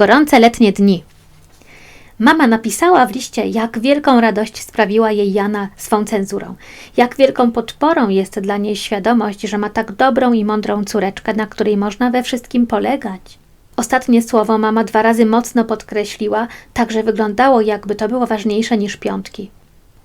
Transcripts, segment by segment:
Gorące letnie dni. Mama napisała w liście, jak wielką radość sprawiła jej Jana swą cenzurą. Jak wielką podporą jest dla niej świadomość, że ma tak dobrą i mądrą córeczkę, na której można we wszystkim polegać. Ostatnie słowo mama dwa razy mocno podkreśliła, tak że wyglądało, jakby to było ważniejsze niż piątki.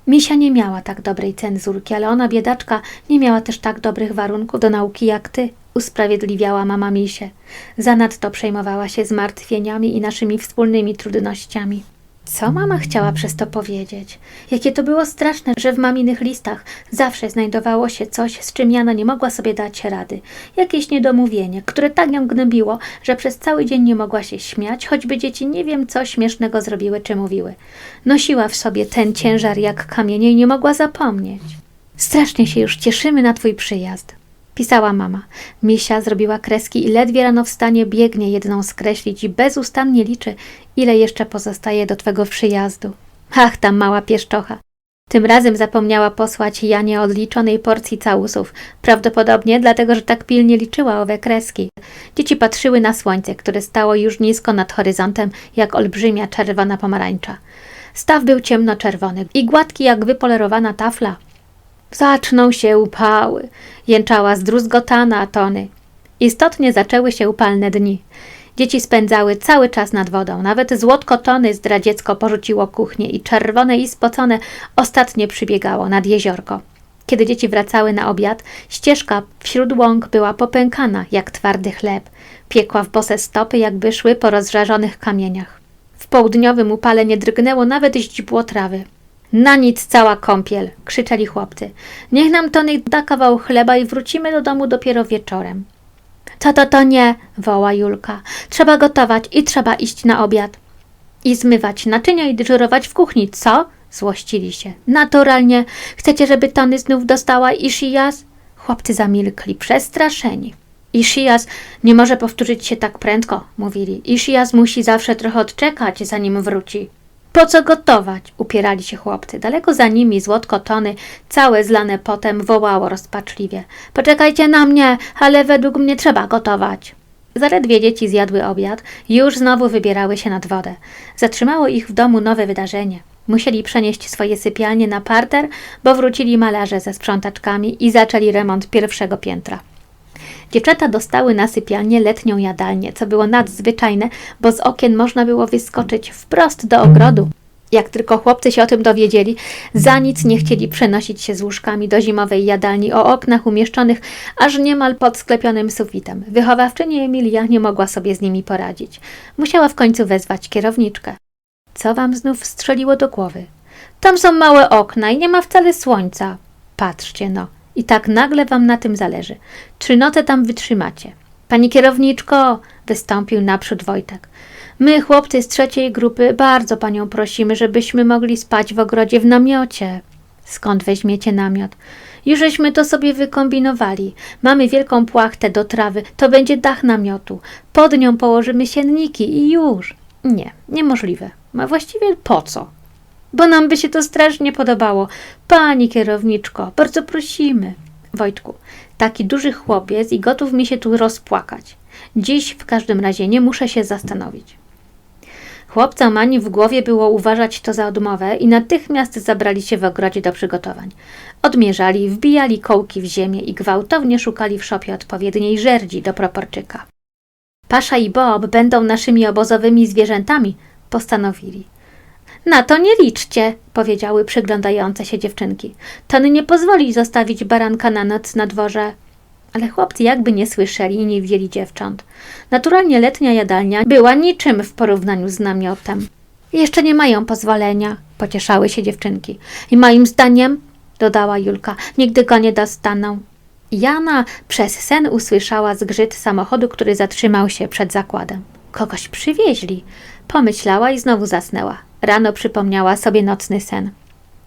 Misia nie miała tak dobrej cenzurki, ale ona, biedaczka, nie miała też tak dobrych warunków do nauki jak ty, usprawiedliwiała mama Misie. Zanadto przejmowała się zmartwieniami i naszymi wspólnymi trudnościami. Co mama chciała przez to powiedzieć? Jakie to było straszne, że w maminych listach zawsze znajdowało się coś, z czym Jana nie mogła sobie dać rady. Jakieś niedomówienie, które tak ją gnębiło, że przez cały dzień nie mogła się śmiać, choćby dzieci nie wiem co śmiesznego zrobiły czy mówiły. Nosiła w sobie ten ciężar jak kamienie i nie mogła zapomnieć. Strasznie się już cieszymy na twój przyjazd. Pisała mama. Misia zrobiła kreski i ledwie rano wstanie biegnie jedną skreślić i bezustannie liczy, ile jeszcze pozostaje do twego przyjazdu. Ach, ta mała pieszczocha. Tym razem zapomniała posłać Janie odliczonej porcji całusów, prawdopodobnie dlatego, że tak pilnie liczyła owe kreski. Dzieci patrzyły na słońce, które stało już nisko nad horyzontem, jak olbrzymia czerwona pomarańcza. Staw był ciemnoczerwony i gładki jak wypolerowana tafla. Zaczną się upały, jęczała zdruzgotana Tony. Istotnie zaczęły się upalne dni. Dzieci spędzały cały czas nad wodą. Nawet złotko Tony zdradziecko porzuciło kuchnię i czerwone i spocone ostatnie przybiegało nad jeziorko. Kiedy dzieci wracały na obiad, ścieżka wśród łąk była popękana jak twardy chleb. Piekła w bose stopy, jakby szły po rozżarzonych kamieniach. W południowym upale nie drgnęło nawet źdźbło trawy. Na nic cała kąpiel, krzyczeli chłopcy. Niech nam Tony da kawał chleba i wrócimy do domu dopiero wieczorem. To to to nie, woła Julka. Trzeba gotować i trzeba iść na obiad. I zmywać naczynia i dyżurować w kuchni, co? Złościli się. Naturalnie. Chcecie, żeby Tony znów dostała Ishias? Chłopcy zamilkli, przestraszeni. Ishias nie może powtórzyć się tak prędko, mówili. Ishias musi zawsze trochę odczekać, zanim wróci. Po co gotować? Upierali się chłopcy. Daleko za nimi złotko Tony, całe zlane potem, wołało rozpaczliwie. Poczekajcie na mnie, ale według mnie trzeba gotować. Zaledwie dzieci zjadły obiad, już znowu wybierały się nad wodę. Zatrzymało ich w domu nowe wydarzenie. Musieli przenieść swoje sypialnie na parter, bo wrócili malarze ze sprzątaczkami i zaczęli remont pierwszego piętra. Dziewczęta dostały na sypialnię letnią jadalnię, co było nadzwyczajne, bo z okien można było wyskoczyć wprost do ogrodu. Jak tylko chłopcy się o tym dowiedzieli, za nic nie chcieli przenosić się z łóżkami do zimowej jadalni o oknach umieszczonych aż niemal pod sklepionym sufitem. Wychowawczyni Emilia nie mogła sobie z nimi poradzić. Musiała w końcu wezwać kierowniczkę. Co wam znów strzeliło do głowy? Tam są małe okna i nie ma wcale słońca. Patrzcie no. I tak nagle wam na tym zależy. Czy nocę tam wytrzymacie? Pani kierowniczko, wystąpił naprzód Wojtek. My, chłopcy z trzeciej grupy, bardzo panią prosimy, żebyśmy mogli spać w ogrodzie w namiocie. Skąd weźmiecie namiot? Jużeśmy to sobie wykombinowali. Mamy wielką płachtę do trawy, to będzie dach namiotu. Pod nią położymy sienniki i już. Nie, niemożliwe. A właściwie po co? Bo nam by się to strasznie podobało. Pani kierowniczko, bardzo prosimy. Wojtku, taki duży chłopiec i gotów mi się tu rozpłakać. Dziś w każdym razie nie muszę się zastanowić. Chłopcom ani w głowie było uważać to za odmowę i natychmiast zabrali się w ogrodzie do przygotowań. Odmierzali, wbijali kołki w ziemię i gwałtownie szukali w szopie odpowiedniej żerdzi do proporczyka. Pasza i Bob będą naszymi obozowymi zwierzętami, postanowili. Na to nie liczcie, powiedziały przyglądające się dziewczynki. Ton nie pozwoli zostawić baranka na noc na dworze. Ale chłopcy jakby nie słyszeli i nie widzieli dziewcząt. Naturalnie letnia jadalnia była niczym w porównaniu z namiotem. Jeszcze nie mają pozwolenia, pocieszały się dziewczynki. I moim zdaniem, dodała Julka, nigdy go nie dostaną. Jana przez sen usłyszała zgrzyt samochodu, który zatrzymał się przed zakładem. Kogoś przywieźli, pomyślała i znowu zasnęła. Rano przypomniała sobie nocny sen.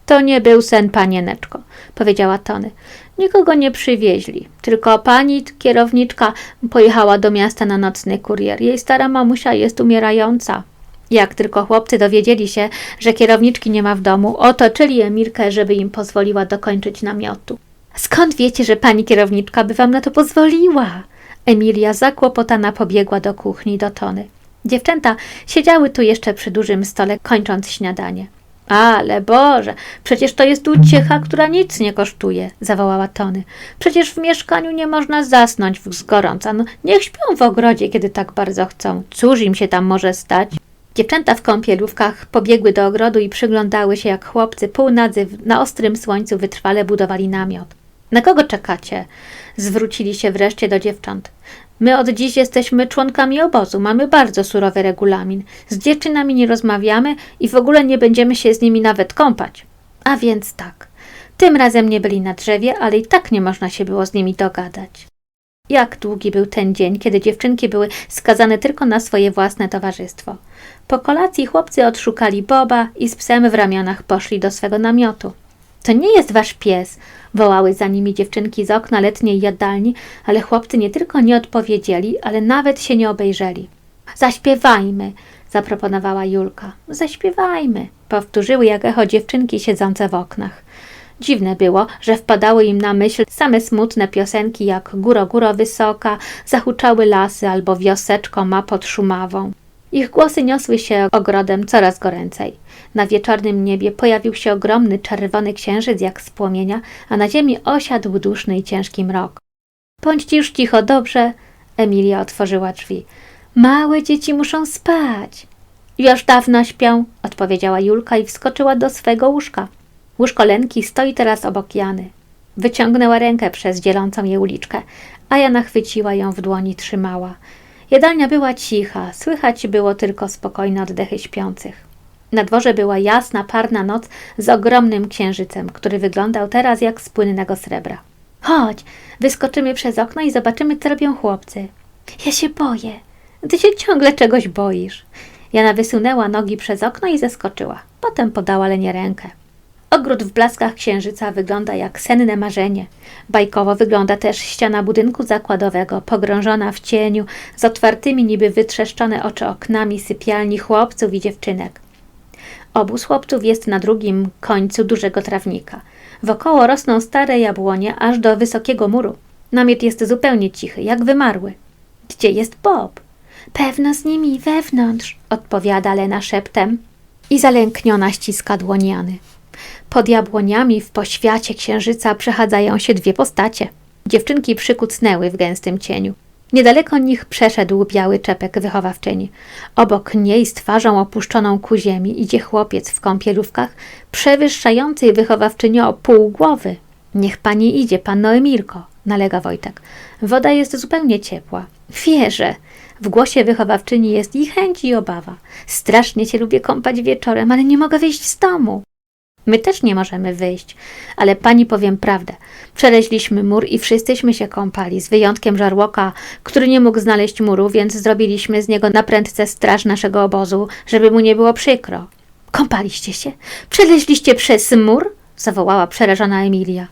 To nie był sen, panieneczko, powiedziała Tony. Nikogo nie przywieźli, tylko pani kierowniczka pojechała do miasta na nocny kurier. Jej stara mamusia jest umierająca. Jak tylko chłopcy dowiedzieli się, że kierowniczki nie ma w domu, otoczyli Emilkę, żeby im pozwoliła dokończyć namiotu. Skąd wiecie, że pani kierowniczka by wam na to pozwoliła? Emilia zakłopotana pobiegła do kuchni do Tony. Dziewczęta siedziały tu jeszcze przy dużym stole, kończąc śniadanie. Ale Boże, przecież to jest uciecha, która nic nie kosztuje, zawołała Tony. Przecież w mieszkaniu nie można zasnąć z gorąca. No, niech śpią w ogrodzie, kiedy tak bardzo chcą. Cóż im się tam może stać? Dziewczęta w kąpielówkach pobiegły do ogrodu i przyglądały się, jak chłopcy półnadzy na ostrym słońcu wytrwale budowali namiot. Na kogo czekacie? Zwrócili się wreszcie do dziewcząt. My od dziś jesteśmy członkami obozu, mamy bardzo surowy regulamin. Z dziewczynami nie rozmawiamy i w ogóle nie będziemy się z nimi nawet kąpać. A więc tak. Tym razem nie byli na drzewie, ale i tak nie można się było z nimi dogadać. Jak długi był ten dzień, kiedy dziewczynki były skazane tylko na swoje własne towarzystwo. Po kolacji chłopcy odszukali Boba i z psem w ramionach poszli do swego namiotu. To nie jest wasz pies, wołały za nimi dziewczynki z okna letniej jadalni, ale chłopcy nie tylko nie odpowiedzieli, ale nawet się nie obejrzeli. Zaśpiewajmy, zaproponowała Julka. Zaśpiewajmy, powtórzyły jak echo dziewczynki siedzące w oknach. Dziwne było, że wpadały im na myśl same smutne piosenki jak Góro, góro wysoka, Zahuczały lasy albo Wioseczko ma pod Szumawą. Ich głosy niosły się ogrodem coraz goręcej. Na wieczornym niebie pojawił się ogromny czerwony księżyc jak z płomienia, a na ziemi osiadł duszny i ciężki mrok. Bądźcie już cicho, dobrze? Emilia otworzyła drzwi. Małe dzieci muszą spać. Już dawno śpią, odpowiedziała Julka i wskoczyła do swego łóżka. Łóżko Lenki stoi teraz obok Jany. Wyciągnęła rękę przez dzielącą je uliczkę, a Jana chwyciła ją w dłoni, trzymała. Jadalnia była cicha, słychać było tylko spokojne oddechy śpiących. Na dworze była jasna, parna noc z ogromnym księżycem, który wyglądał teraz jak z płynnego srebra. Chodź, wyskoczymy przez okno i zobaczymy, co robią chłopcy. Ja się boję. Ty się ciągle czegoś boisz. Jana wysunęła nogi przez okno i zeskoczyła. Potem podała Lenie rękę. Ogród w blaskach księżyca wygląda jak senne marzenie. Bajkowo wygląda też ściana budynku zakładowego, pogrążona w cieniu, z otwartymi niby wytrzeszczone oczy oknami sypialni chłopców i dziewczynek. Obóz chłopców jest na drugim końcu dużego trawnika. Wokoło rosną stare jabłonie aż do wysokiego muru. Namiot jest zupełnie cichy, jak wymarły. Gdzie jest Bob? Pewno z nimi wewnątrz, odpowiada Lena szeptem i zalękniona ściska dłoń Jany. Pod jabłoniami w poświacie księżyca przechadzają się dwie postacie. Dziewczynki przykucnęły w gęstym cieniu. Niedaleko nich przeszedł biały czepek wychowawczyni. Obok niej z twarzą opuszczoną ku ziemi idzie chłopiec w kąpielówkach, przewyższający wychowawczynię o pół głowy. Niech pani idzie, panno Emilko, nalega Wojtek. Woda jest zupełnie ciepła. Wierzę. W głosie wychowawczyni jest i chęć, i obawa. Strasznie cię lubię kąpać wieczorem, ale nie mogę wyjść z domu. My też nie możemy wyjść, ale pani powiem prawdę. Przeleźliśmy mur i wszyscyśmy się kąpali, z wyjątkiem żarłoka, który nie mógł znaleźć muru, więc zrobiliśmy z niego na prędce straż naszego obozu, żeby mu nie było przykro. Kąpaliście się? Przeleźliście przez mur? zawołała przerażona Emilia.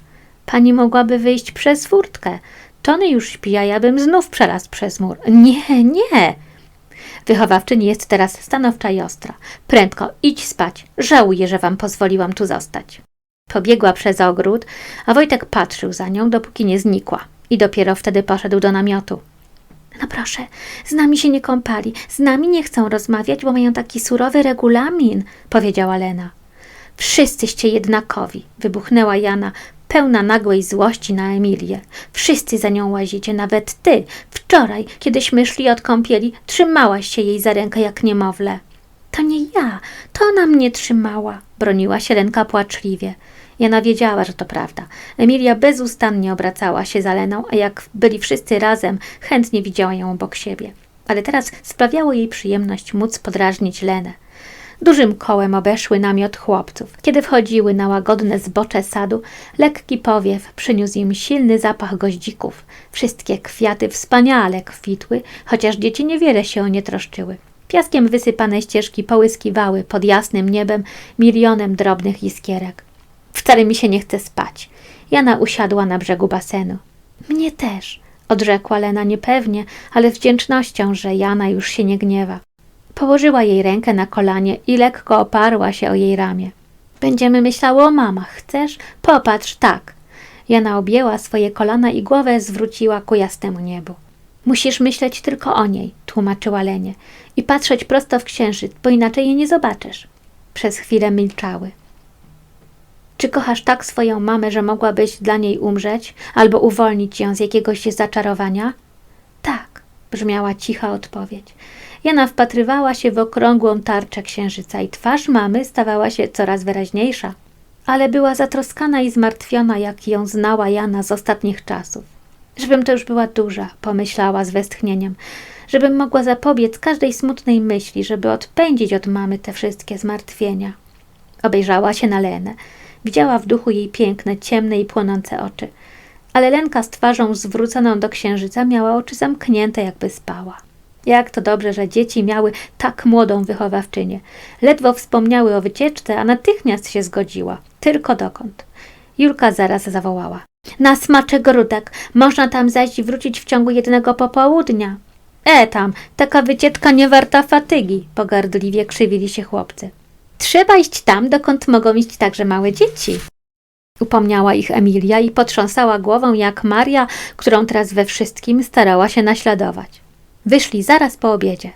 Pani mogłaby wyjść przez furtkę. Tony już śpi, a ja bym znów przelazł przez mur. Nie, nie, Wychowawczyni jest teraz stanowcza i ostra. Prędko, idź spać. Żałuję, że wam pozwoliłam tu zostać. Pobiegła przez ogród, a Wojtek patrzył za nią, dopóki nie znikła. I dopiero wtedy poszedł do namiotu. No proszę, z nami się nie kąpali, z nami nie chcą rozmawiać, bo mają taki surowy regulamin, powiedziała Lena. Wszyscyście jednakowi, wybuchnęła Jana, pełna nagłej złości na Emilię. Wszyscy za nią łazicie, nawet ty. Wczoraj, kiedyśmy szli od kąpieli, trzymałaś się jej za rękę jak niemowlę. To nie ja, to ona mnie trzymała, broniła się Lenka płaczliwie. Jana wiedziała, że to prawda. Emilia bezustannie obracała się za Leną, a jak byli wszyscy razem, chętnie widziała ją obok siebie. Ale teraz sprawiało jej przyjemność móc podrażnić Lenę. Dużym kołem obeszły namiot chłopców. Kiedy wchodziły na łagodne zbocze sadu, lekki powiew przyniósł im silny zapach goździków. Wszystkie kwiaty wspaniale kwitły, chociaż dzieci niewiele się o nie troszczyły. Piaskiem wysypane ścieżki połyskiwały pod jasnym niebem milionem drobnych iskierek. Wcale mi się nie chce spać. Jana usiadła na brzegu basenu. Mnie też, odrzekła Lena niepewnie, ale z wdzięcznością, że Jana już się nie gniewa. Położyła jej rękę na kolanie i lekko oparła się o jej ramię. Będziemy myślały o mamach, chcesz? Popatrz, tak. Jana objęła swoje kolana i głowę zwróciła ku jasnemu niebu. Musisz myśleć tylko o niej, tłumaczyła Lenie, i patrzeć prosto w księżyc, bo inaczej jej nie zobaczysz. Przez chwilę milczały. Czy kochasz tak swoją mamę, że mogłabyś dla niej umrzeć, albo uwolnić ją z jakiegoś zaczarowania? Tak, brzmiała cicha odpowiedź. Jana wpatrywała się w okrągłą tarczę księżyca i twarz mamy stawała się coraz wyraźniejsza. Ale była zatroskana i zmartwiona, jak ją znała Jana z ostatnich czasów. Żebym to już była duża, pomyślała z westchnieniem. Żebym mogła zapobiec każdej smutnej myśli, żeby odpędzić od mamy te wszystkie zmartwienia. Obejrzała się na Lenę. Widziała w duchu jej piękne, ciemne i płonące oczy. Ale Lenka z twarzą zwróconą do księżyca miała oczy zamknięte, jakby spała. Jak to dobrze, że dzieci miały tak młodą wychowawczynię. Ledwo wspomniały o wycieczce, a natychmiast się zgodziła. Tylko dokąd? Julka zaraz zawołała. Na smaczek grudek. Można tam zaś wrócić w ciągu jednego popołudnia. E tam, taka wycieczka nie warta fatygi, pogardliwie krzywili się chłopcy. Trzeba iść tam, dokąd mogą iść także małe dzieci. Upomniała ich Emilia i potrząsała głową jak Maria, którą teraz we wszystkim starała się naśladować. Wyszli zaraz po obiedzie.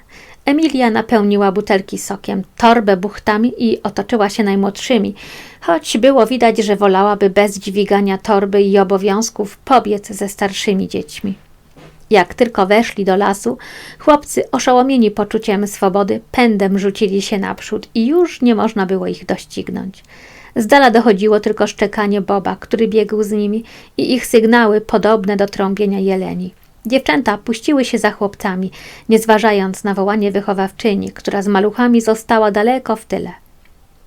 Emilia napełniła butelki sokiem, torbę buchtami i otoczyła się najmłodszymi, choć było widać, że wolałaby bez dźwigania torby i obowiązków pobiec ze starszymi dziećmi. Jak tylko weszli do lasu, chłopcy, oszołomieni poczuciem swobody, pędem rzucili się naprzód i już nie można było ich doścignąć. Z dala dochodziło tylko szczekanie Boba, który biegł z nimi i ich sygnały podobne do trąbienia jeleni. Dziewczęta puściły się za chłopcami, nie zważając na wołanie wychowawczyni, która z maluchami została daleko w tyle.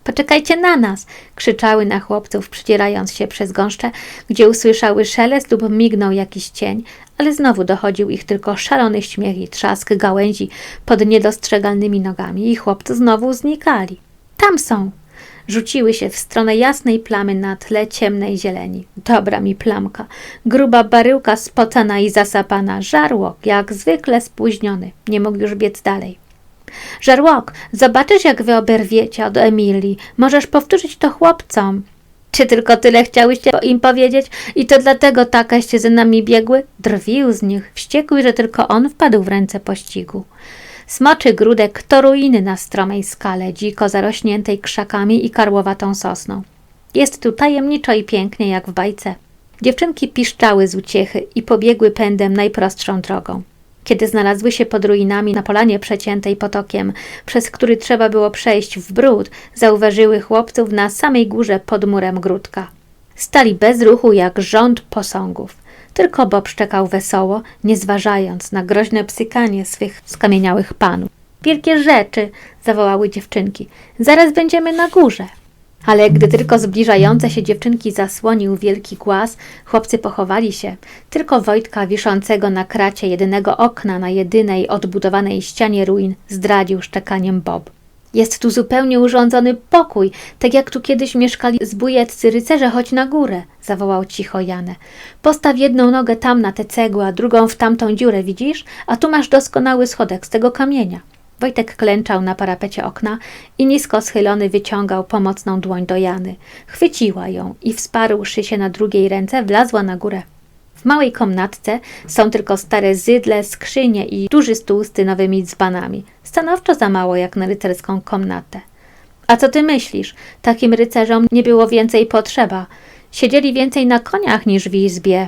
Poczekajcie na nas! krzyczały na chłopców, przedzierając się przez gąszcze, gdzie usłyszały szelest lub mignął jakiś cień, ale znowu dochodził ich tylko szalony śmiech i trzask gałęzi pod niedostrzegalnymi nogami i chłopcy znowu znikali. Tam są! Rzuciły się w stronę jasnej plamy na tle ciemnej zieleni. Dobra mi plamka. Gruba baryłka spocona i zasapana. Żarłok, jak zwykle spóźniony. Nie mógł już biec dalej. Żarłok, zobaczysz jak wy oberwiecie od Emilii. Możesz powtórzyć to chłopcom. Czy tylko tyle chciałyście im powiedzieć i to dlatego takaście za nami biegły? Drwił z nich, wściekły, że tylko on wpadł w ręce pościgu. Smoczy grudek to ruiny na stromej skale, dziko zarośniętej krzakami i karłowatą sosną. Jest tu tajemniczo i pięknie, jak w bajce. Dziewczynki piszczały z uciechy i pobiegły pędem najprostszą drogą. Kiedy znalazły się pod ruinami na polanie przeciętej potokiem, przez który trzeba było przejść w bród, zauważyły chłopców na samej górze pod murem grudka. Stali bez ruchu jak rząd posągów. Tylko Bob szczekał wesoło, nie zważając na groźne psykanie swych skamieniałych panów. Wielkie rzeczy, zawołały dziewczynki. Zaraz będziemy na górze. Ale gdy tylko zbliżające się dziewczynki zasłonił wielki głaz, chłopcy pochowali się. Tylko Wojtka wiszącego na kracie jedynego okna na jedynej odbudowanej ścianie ruin zdradził szczekaniem Bob. Jest tu zupełnie urządzony pokój, tak jak tu kiedyś mieszkali zbójeccy rycerze, chodź na górę, zawołał cicho Janę. Postaw jedną nogę tam na tę cegłę, a drugą w tamtą dziurę, widzisz? A tu masz doskonały schodek z tego kamienia. Wojtek klęczał na parapecie okna i nisko schylony wyciągał pomocną dłoń do Jany. Chwyciła ją i wsparłszy się na drugiej ręce, wlazła na górę. W małej komnatce są tylko stare zydle, skrzynie i duży stół z tynowymi dzbanami. Stanowczo za mało jak na rycerską komnatę. A co ty myślisz? Takim rycerzom nie było więcej potrzeba. Siedzieli więcej na koniach niż w izbie.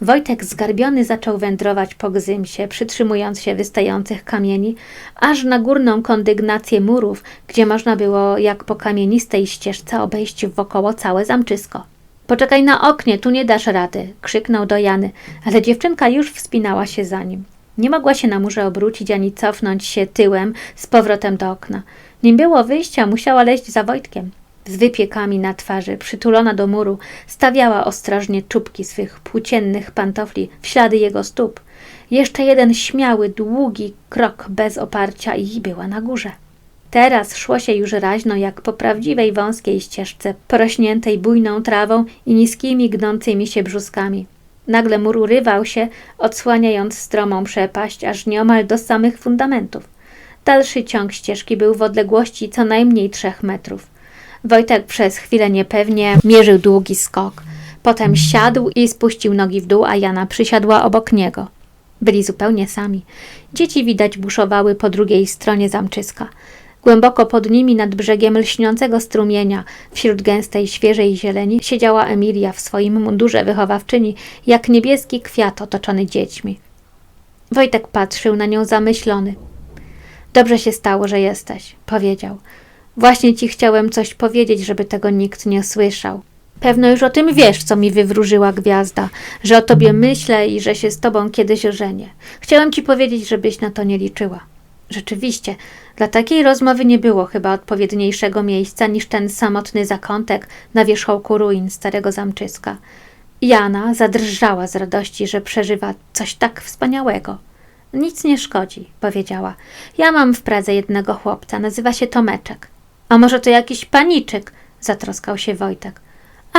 Wojtek zgarbiony zaczął wędrować po gzymsie, przytrzymując się wystających kamieni, aż na górną kondygnację murów, gdzie można było jak po kamienistej ścieżce obejść wokoło całe zamczysko. Poczekaj na oknie, tu nie dasz rady, krzyknął do Jany, ale dziewczynka już wspinała się za nim. Nie mogła się na murze obrócić ani cofnąć się tyłem z powrotem do okna. Nim było wyjścia, musiała leźć za Wojtkiem. Z wypiekami na twarzy, przytulona do muru, stawiała ostrożnie czubki swych płóciennych pantofli w ślady jego stóp. Jeszcze jeden śmiały, długi krok bez oparcia i była na górze. Teraz szło się już raźno, jak po prawdziwej wąskiej ścieżce, porośniętej bujną trawą i niskimi, gnącymi się brzuskami. Nagle mur urywał się, odsłaniając stromą przepaść, aż nieomal do samych fundamentów. Dalszy ciąg ścieżki był w odległości co najmniej trzech metrów. Wojtek przez chwilę niepewnie mierzył długi skok. Potem siadł i spuścił nogi w dół, a Jana przysiadła obok niego. Byli zupełnie sami. Dzieci widać buszowały po drugiej stronie zamczyska. Głęboko pod nimi, nad brzegiem lśniącego strumienia, wśród gęstej, świeżej zieleni, siedziała Emilia w swoim mundurze wychowawczyni, jak niebieski kwiat otoczony dziećmi. Wojtek patrzył na nią zamyślony. Dobrze się stało, że jesteś, powiedział. Właśnie ci chciałem coś powiedzieć, żeby tego nikt nie słyszał. Pewno już o tym wiesz, co mi wywróżyła gwiazda, że o tobie myślę i że się z tobą kiedyś żenię. Chciałem ci powiedzieć, żebyś na to nie liczyła. Rzeczywiście, dla takiej rozmowy nie było chyba odpowiedniejszego miejsca niż ten samotny zakątek na wierzchołku ruin starego zamczyska. Jana zadrżała z radości, że przeżywa coś tak wspaniałego. Nic nie szkodzi, powiedziała. Ja mam w Pradze jednego chłopca, nazywa się Tomeczek. A może to jakiś paniczyk? Zatroskał się Wojtek.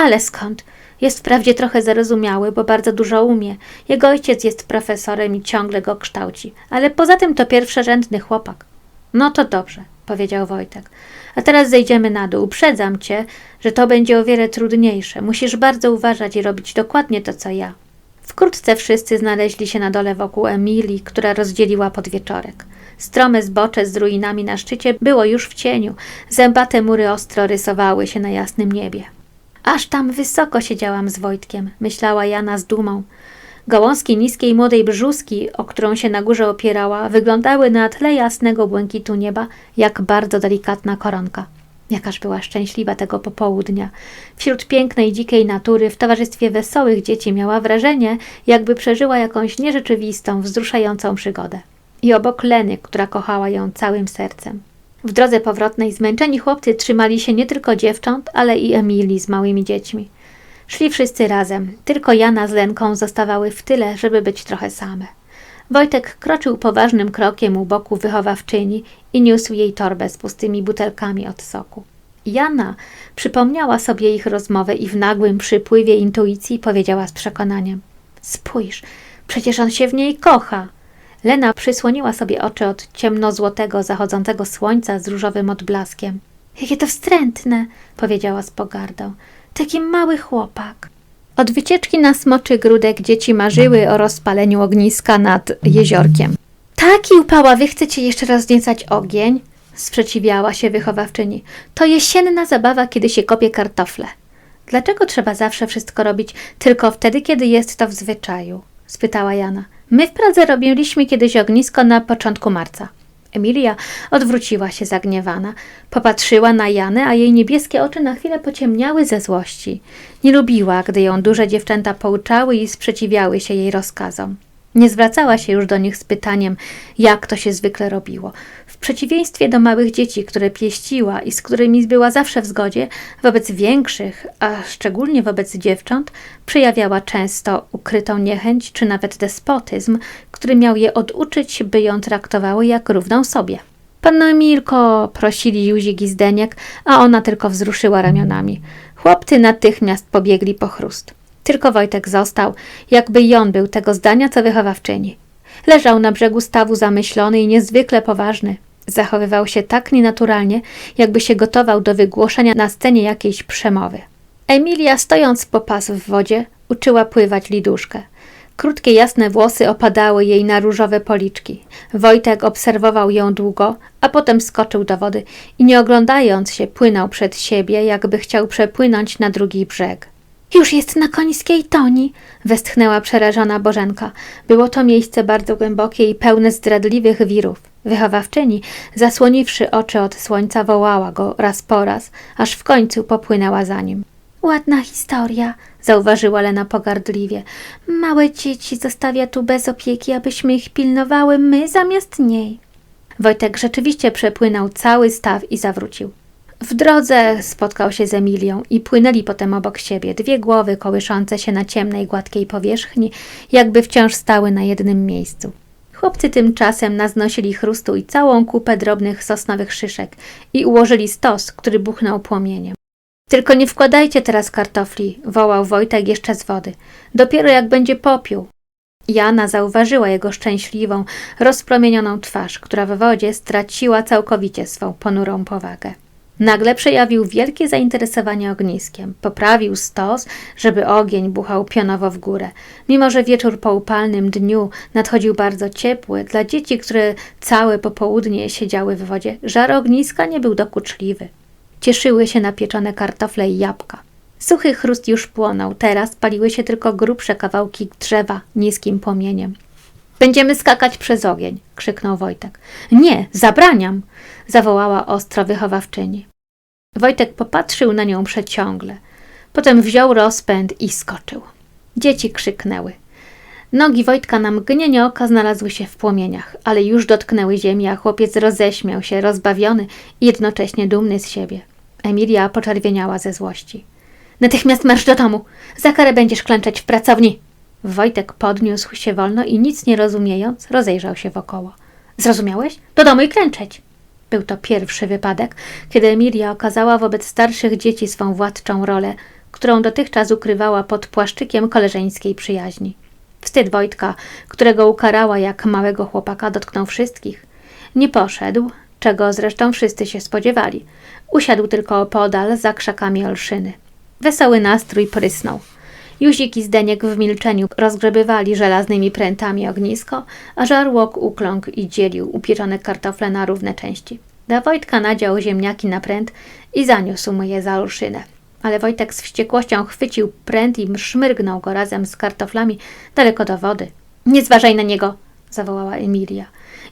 Ale skąd? Jest wprawdzie trochę zarozumiały, bo bardzo dużo umie. Jego ojciec jest profesorem i ciągle go kształci, ale poza tym to pierwszorzędny chłopak. No to dobrze, powiedział Wojtek. A teraz zejdziemy na dół. Uprzedzam cię, że to będzie o wiele trudniejsze. Musisz bardzo uważać i robić dokładnie to, co ja. Wkrótce wszyscy znaleźli się na dole wokół Emilii, która rozdzieliła podwieczorek. Strome zbocze z ruinami na szczycie było już w cieniu. Zębate mury ostro rysowały się na jasnym niebie. Aż tam wysoko siedziałam z Wojtkiem, myślała Jana z dumą. Gałązki niskiej młodej brzuski, o którą się na górze opierała, wyglądały na tle jasnego błękitu nieba, jak bardzo delikatna koronka. Jakaż była szczęśliwa tego popołudnia. Wśród pięknej, dzikiej natury, w towarzystwie wesołych dzieci miała wrażenie, jakby przeżyła jakąś nierzeczywistą, wzruszającą przygodę. I obok Leny, która kochała ją całym sercem. W drodze powrotnej zmęczeni chłopcy trzymali się nie tylko dziewcząt, ale i Emilii z małymi dziećmi. Szli wszyscy razem, tylko Jana z Lenką zostawały w tyle, żeby być trochę same. Wojtek kroczył poważnym krokiem u boku wychowawczyni i niósł jej torbę z pustymi butelkami od soku. Jana przypomniała sobie ich rozmowę i w nagłym przypływie intuicji powiedziała z przekonaniem: Spójrz, przecież on się w niej kocha. Lena przysłoniła sobie oczy od ciemnozłotego zachodzącego słońca z różowym odblaskiem. Jakie to wstrętne, powiedziała z pogardą. Taki mały chłopak. Od wycieczki na smoczy grudek dzieci marzyły o rozpaleniu ogniska nad jeziorkiem. Taki upaławy chcecie jeszcze rozniecać ogień? Sprzeciwiała się wychowawczyni. To jesienna zabawa, kiedy się kopie kartofle. Dlaczego trzeba zawsze wszystko robić tylko wtedy, kiedy jest to w zwyczaju? spytała Jana. My w Pradze robiliśmy kiedyś ognisko na początku marca. Emilia odwróciła się zagniewana. Popatrzyła na Janę, a jej niebieskie oczy na chwilę pociemniały ze złości. Nie lubiła, gdy ją duże dziewczęta pouczały i sprzeciwiały się jej rozkazom. Nie zwracała się już do nich z pytaniem, jak to się zwykle robiło. W przeciwieństwie do małych dzieci, które pieściła i z którymi była zawsze w zgodzie, wobec większych, a szczególnie wobec dziewcząt, przejawiała często ukrytą niechęć czy nawet despotyzm, który miał je oduczyć, by ją traktowały jak równą sobie. Panno Emilko, prosili Juzik i Zdeniek, a ona tylko wzruszyła ramionami. Chłopcy natychmiast pobiegli po chrust. Tylko Wojtek został, jakby i on był tego zdania, co wychowawczyni. Leżał na brzegu stawu zamyślony i niezwykle poważny. Zachowywał się tak nienaturalnie, jakby się gotował do wygłoszenia na scenie jakiejś przemowy. Emilia, stojąc po pas w wodzie, uczyła pływać liduszkę. Krótkie, jasne włosy opadały jej na różowe policzki. Wojtek obserwował ją długo, a potem skoczył do wody i nie oglądając się, płynął przed siebie, jakby chciał przepłynąć na drugi brzeg. Już jest na końskiej toni, westchnęła przerażona Bożenka. Było to miejsce bardzo głębokie i pełne zdradliwych wirów. Wychowawczyni, zasłoniwszy oczy od słońca, wołała go raz po raz, aż w końcu popłynęła za nim. Ładna historia, zauważyła Lena pogardliwie. Małe dzieci zostawia tu bez opieki, abyśmy ich pilnowały my zamiast niej. Wojtek rzeczywiście przepłynął cały staw i zawrócił. W drodze spotkał się z Emilią i płynęli potem obok siebie, dwie głowy kołyszące się na ciemnej, gładkiej powierzchni, jakby wciąż stały na jednym miejscu. Chłopcy tymczasem naznosili chrustu i całą kupę drobnych sosnowych szyszek i ułożyli stos, który buchnął płomieniem. Tylko nie wkładajcie teraz kartofli, wołał Wojtek jeszcze z wody. Dopiero jak będzie popiół. Jana zauważyła jego szczęśliwą, rozpromienioną twarz, która w wodzie straciła całkowicie swą ponurą powagę. Nagle przejawił wielkie zainteresowanie ogniskiem. Poprawił stos, żeby ogień buchał pionowo w górę. Mimo, że wieczór po upalnym dniu nadchodził bardzo ciepły, dla dzieci, które całe popołudnie siedziały w wodzie, żar ogniska nie był dokuczliwy. Cieszyły się na pieczone kartofle i jabłka. Suchy chrust już płonął, teraz paliły się tylko grubsze kawałki drzewa niskim płomieniem. Będziemy skakać przez ogień, krzyknął Wojtek. Nie, zabraniam, zawołała ostro wychowawczyni. Wojtek popatrzył na nią przeciągle. Potem wziął rozpęd i skoczył. Dzieci krzyknęły. Nogi Wojtka na mgnienie oka znalazły się w płomieniach, ale już dotknęły ziemi, a chłopiec roześmiał się, rozbawiony i jednocześnie dumny z siebie. Emilia poczerwieniała ze złości. Natychmiast marsz do domu! Za karę będziesz klęczeć w pracowni! Wojtek podniósł się wolno i nic nie rozumiejąc, rozejrzał się wokoło. Zrozumiałeś? Do domu i klęczeć! Był to pierwszy wypadek, kiedy Emilia okazała wobec starszych dzieci swą władczą rolę, którą dotychczas ukrywała pod płaszczykiem koleżeńskiej przyjaźni. Wstyd Wojtka, którego ukarała jak małego chłopaka, dotknął wszystkich. Nie poszedł, czego zresztą wszyscy się spodziewali. Usiadł tylko opodal za krzakami olszyny. Wesoły nastrój prysnął. Juzik i Zdeniek w milczeniu rozgrzebywali żelaznymi prętami ognisko, a żarłok ukląkł i dzielił upieczone kartofle na równe części. Dla Wojtka nadział ziemniaki na pręt i zaniósł mu je za olszynę. Ale Wojtek z wściekłością chwycił pręt i szmyrgnął go razem z kartoflami daleko do wody. Nie zważaj na niego, zawołała Emilia.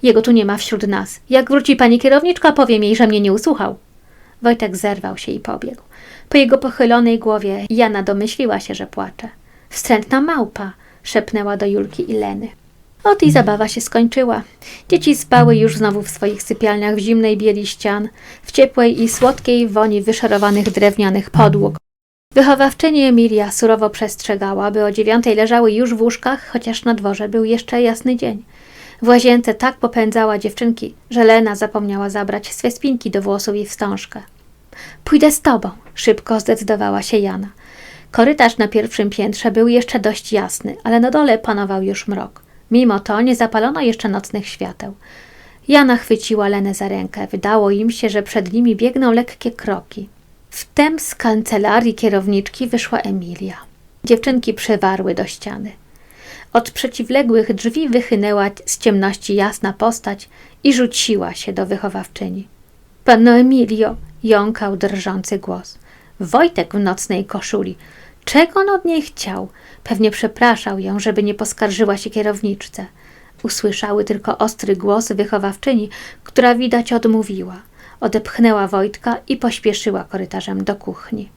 Jego tu nie ma wśród nas. Jak wróci pani kierowniczka, powiem jej, że mnie nie usłuchał. Wojtek zerwał się i pobiegł. Po jego pochylonej głowie Jana domyśliła się, że płacze. Wstrętna małpa, szepnęła do Julki i Leny. Ot i zabawa się skończyła. Dzieci spały już znowu w swoich sypialniach w zimnej bieli ścian, w ciepłej i słodkiej woni wyszorowanych drewnianych podłóg. Wychowawczyni Emilia surowo przestrzegała, by o dziewiątej leżały już w łóżkach, chociaż na dworze był jeszcze jasny dzień. W łazience tak popędzała dziewczynki, że Lena zapomniała zabrać swe spinki do włosów i wstążkę. Pójdę z tobą, szybko zdecydowała się Jana. Korytarz na pierwszym piętrze był jeszcze dość jasny, ale na dole panował już mrok. Mimo to nie zapalono jeszcze nocnych świateł. Jana chwyciła Lenę za rękę. Wydało im się, że przed nimi biegną lekkie kroki. Wtem z kancelarii kierowniczki wyszła Emilia. Dziewczynki przewarły do ściany. Od przeciwległych drzwi wychynęła z ciemności jasna postać i rzuciła się do wychowawczyni. Panno Emilio, jąkał drżący głos. Wojtek w nocnej koszuli. Czego on od niej chciał? Pewnie przepraszał ją, żeby nie poskarżyła się kierowniczce. Usłyszały tylko ostry głos wychowawczyni, która widać odmówiła. Odepchnęła Wojtka i pośpieszyła korytarzem do kuchni.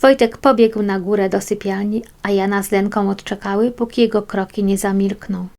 Wojtek pobiegł na górę do sypialni, a Jana z Lenką odczekały, póki jego kroki nie zamilkną.